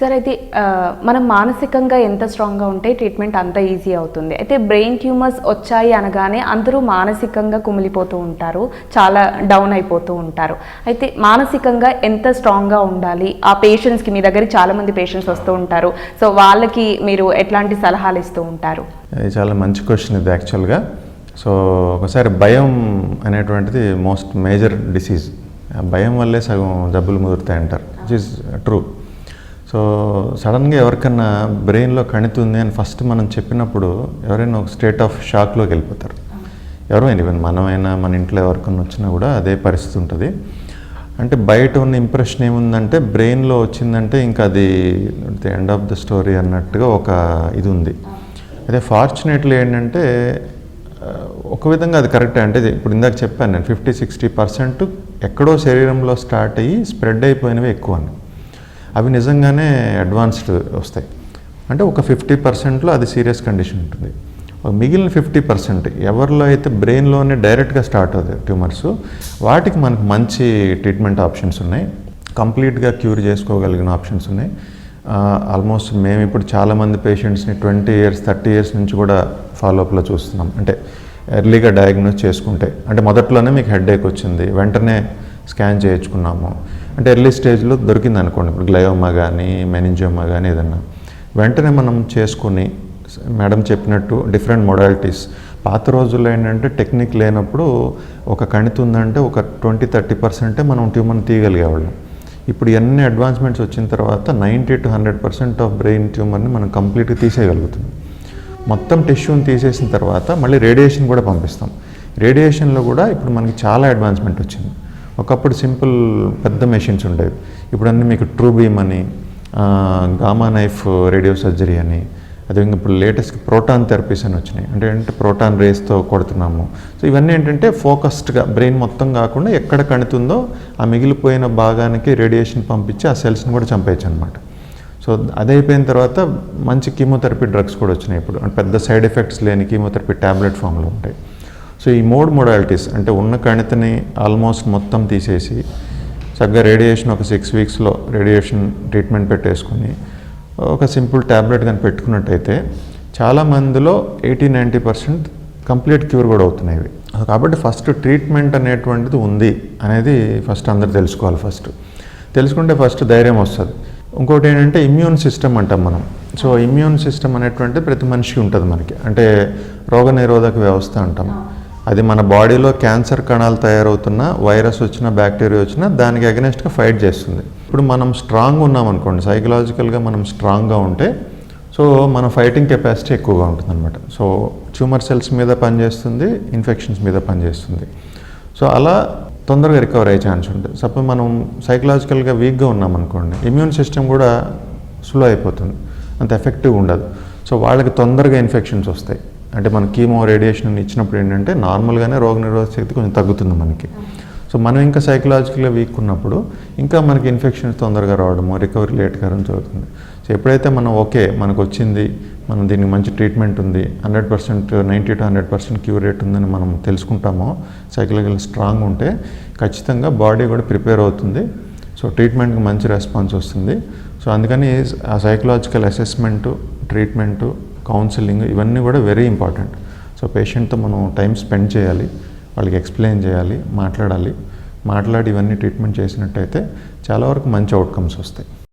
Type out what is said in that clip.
Sir అయితే మనం మానసికంగా ఎంత స్ట్రాంగ్గా ఉంటే ట్రీట్మెంట్ అంత ఈజీ అవుతుంది. అయితే బ్రెయిన్ ట్యూమర్స్ వచ్చాయి అనగానే అందరూ మానసికంగా కుమిలిపోతూ ఉంటారు చాలా డౌన్ అయిపోతూ ఉంటారు. అయితే మానసికంగా ఎంత స్ట్రాంగ్గా ఉండాలి? ఆ పేషెంట్స్కి మీ దగ్గర చాలామంది పేషెంట్స్ వస్తూ ఉంటారు. సో వాళ్ళకి మీరు ఎట్లాంటి సలహాలు ఇస్తూ ఉంటారు? ఇది చాలా మంచి క్వశ్చన్ ఇది యాక్చువల్గా సో ఒకసారి భయం అనేటువంటిది మోస్ట్ మేజర్ డిసీజ్ భయం వల్లే సగం జబ్బులు ముదురుతాయి అంటారు విచ్ ఇస్ ట్రూ సో సడన్గా ఎవరికన్నా బ్రెయిన్లో కణితుంది అని ఫస్ట్ మనం చెప్పినప్పుడు ఎవరైనా ఒక స్టేట్ ఆఫ్ షాక్లోకి వెళ్ళిపోతారు. ఎవరైనా ఈవెన్ మనమైనా మన ఇంట్లో ఎవరికన్నా వచ్చినా కూడా అదే పరిస్థితి ఉంటుంది. అంటే బయట ఉన్న ఇంప్రెషన్ ఏముందంటే బ్రెయిన్లో వచ్చిందంటే ఇంకా అది the end of the story అన్నట్టుగా ఒక ఇది ఉంది అదే ఫార్చునేట్లీ ఏంటంటే ఒక విధంగా అది కరెక్టే. అంటే ఇది ఇప్పుడు ఇందాక చెప్పాను నేను ఫిఫ్టీ సిక్స్టీ పర్సెంట్ ఎక్కడో శరీరంలో స్టార్ట్ అయ్యి స్ప్రెడ్ అయిపోయినవి ఎక్కువ అని. అవి నిజంగానే అడ్వాన్స్డ్ వస్తాయి. అంటే ఒక ఫిఫ్టీ పర్సెంట్లో అది సీరియస్ కండిషన్ ఉంటుంది. మిగిలిన ఫిఫ్టీ పర్సెంట్ ఎవరిలో అయితే బ్రెయిన్లోనే డైరెక్ట్గా స్టార్ట్ అవుతాయి ట్యూమర్స్ వాటికి మనకు మంచి ట్రీట్మెంట్ ఆప్షన్స్ ఉన్నాయి. కంప్లీట్గా క్యూర్ చేసుకోగలిగిన ఆప్షన్స్ ఉన్నాయి. ఆల్మోస్ట్ మేము ఇప్పుడు చాలామంది పేషెంట్స్ని ట్వంటీ ఇయర్స్ థర్టీ ఇయర్స్ నుంచి కూడా ఫాలోఅప్లో చూస్తున్నాం. అంటే ఎర్లీగా డయాగ్నోస్ చేసుకుంటే. అంటే మొదట్లోనే మీకు హెడ్ వచ్చింది. వెంటనే స్కాన్ చేయించుకున్నాము. అంటే ఎర్లీ స్టేజ్లో దొరికింది అనుకోండి. ఇప్పుడు గ్లయోమా కానీ మెనింజోమా కానీ ఏదన్నా. వెంటనే మనం చేసుకుని మేడం చెప్పినట్టు డిఫరెంట్ మొడాలిటీస్ పాత రోజుల్లో ఏంటంటే టెక్నిక్ లేనప్పుడు ఒక కణితి ఉందంటే ఒక ట్వంటీ థర్టీ పర్సెంటే మనం ట్యూమర్ని తీయగలిగేవాళ్ళం. ఇప్పుడు ఎన్ని అడ్వాన్స్మెంట్స్ వచ్చిన తర్వాత ninety to hundred percent of brain ట్యూమర్ని మనం కంప్లీట్గా తీసేయగలుగుతున్నాం. మొత్తం టిష్యూని తీసేసిన తర్వాత మళ్ళీ రేడియేషన్ కూడా పంపిస్తాం. రేడియేషన్లో కూడా ఇప్పుడు మనకి చాలా అడ్వాన్స్మెంట్ వచ్చింది. ఒకప్పుడు సింపుల్ పెద్ద మెషిన్స్ ఉండేవి. ఇప్పుడు అన్నీ మీకు ట్రూ బీమ్ అని గామా నైఫ్ రేడియో సర్జరీ అని అదే ఇప్పుడు లేటెస్ట్ ప్రోటాన్ థెరపీస్ అని వచ్చినాయి. అంటే ఏంటంటే ప్రోటాన్ రేస్తో కొడుతున్నాము. సో ఇవన్నీ ఏంటంటే ఫోకస్డ్గా బ్రెయిన్ మొత్తం కాకుండా ఎక్కడ కణుతుందో ఆ మిగిలిపోయిన భాగానికి రేడియేషన్ పంపించి ఆ సెల్స్ని కూడా చంపేయచ్చు అనమాట సో అది అయిపోయిన తర్వాత మంచి కీమోథెరపీ డ్రగ్స్ కూడా వచ్చినాయి ఇప్పుడు. అంటే పెద్ద సైడ్ ఎఫెక్ట్స్ లేని కీమోథెరపీ ట్యాబ్లెట్ ఫామ్లో ఉంటాయి. సో ఈ మూడు మోడాలిటీస్ అంటే ఉన్న కణితిని ఆల్మోస్ట్ మొత్తం తీసేసి చక్కగా రేడియేషన్ ఒక సిక్స్ వీక్స్లో రేడియేషన్ ట్రీట్మెంట్ పెట్టేసుకుని ఒక సింపుల్ ట్యాబ్లెట్ కానీ పెట్టుకున్నట్టయితే చాలా మందిలో eighty ninety percent complete cure కూడా అవుతున్నాయి. కాబట్టి ఫస్ట్ ట్రీట్మెంట్ అనేటువంటిది ఉంది అనేది ఫస్ట్ అందరు తెలుసుకోవాలి ఫస్ట్ తెలుసుకుంటే ఫస్ట్ ధైర్యం వస్తుంది. ఇంకోటి ఏంటంటే ఇమ్యూన్ సిస్టమ్ అంటాం మనం. సో ఇమ్యూన్ సిస్టమ్ అనేటువంటి ప్రతి మనిషికి ఉంటుంది మనకి. అంటే రోగనిరోధక వ్యవస్థ అంటాం. అది మన బాడీలో క్యాన్సర్ కణాలు తయారవుతున్న వైరస్ వచ్చిన బ్యాక్టీరియా వచ్చినా దానికి అగెనెస్ట్గా ఫైట్ చేస్తుంది. ఇప్పుడు మనం స్ట్రాంగ్ ఉన్నాం అనుకోండి సైకలాజికల్గా మనం స్ట్రాంగ్గా ఉంటే సో మన ఫైటింగ్ కెపాసిటీ ఎక్కువగా ఉంటుంది అనమాట సో ట్యూమర్ సెల్స్ మీద పనిచేస్తుంది ఇన్ఫెక్షన్స్ మీద పనిచేస్తుంది. సో అలా తొందరగా రికవర్ అయ్యే ఛాన్స్ ఉంటుంది. సపోజ్ మనం సైకలాజికల్గా వీక్గా ఉన్నాం అనుకోండి ఇమ్యూన్ సిస్టమ్ కూడా స్లో అయిపోతుంది. అంత ఎఫెక్టివ్ ఉండదు. సో వాళ్ళకి తొందరగా ఇన్ఫెక్షన్స్ వస్తాయి. అంటే మన కీమో రేడియేషన్ ఇచ్చినప్పుడు ఏంటంటే నార్మల్గానే రోగనిరోధక శక్తి కొంచెం తగ్గుతుంది మనకి. సో మనం ఇంకా సైకలాజికల్గా వీక్ ఉన్నప్పుడు ఇంకా మనకి ఇన్ఫెక్షన్స్ తొందరగా రావడము రికవరీ లేట్ కావడం జరుగుతుంది. సో ఎప్పుడైతే మనం ఓకే మనకు వచ్చింది మనం దీనికి మంచి ట్రీట్మెంట్ ఉంది hundred percent ninety to hundred percent cure rate ఉందని మనం తెలుసుకుంటామో సైకలాజికల్ స్ట్రాంగ్ ఉంటే ఖచ్చితంగా బాడీ కూడా ప్రిపేర్ అవుతుంది. సో ట్రీట్మెంట్కి మంచి రెస్పాన్స్ వస్తుంది. సో అందుకని ఆ సైకలాజికల్ అసెస్మెంటు ట్రీట్మెంటు కౌన్సిలింగ్ ఇవన్నీ కూడా వెరీ ఇంపార్టెంట్ సో పేషెంట్తో మనం టైం స్పెండ్ చేయాలి వాళ్ళకి ఎక్స్ప్లెయిన్ చేయాలి మాట్లాడాలి. మాట్లాడి ఇవన్నీ ట్రీట్మెంట్ చేసినట్టయితే చాలా వరకు మంచి అవుట్కమ్స్ వస్తాయి.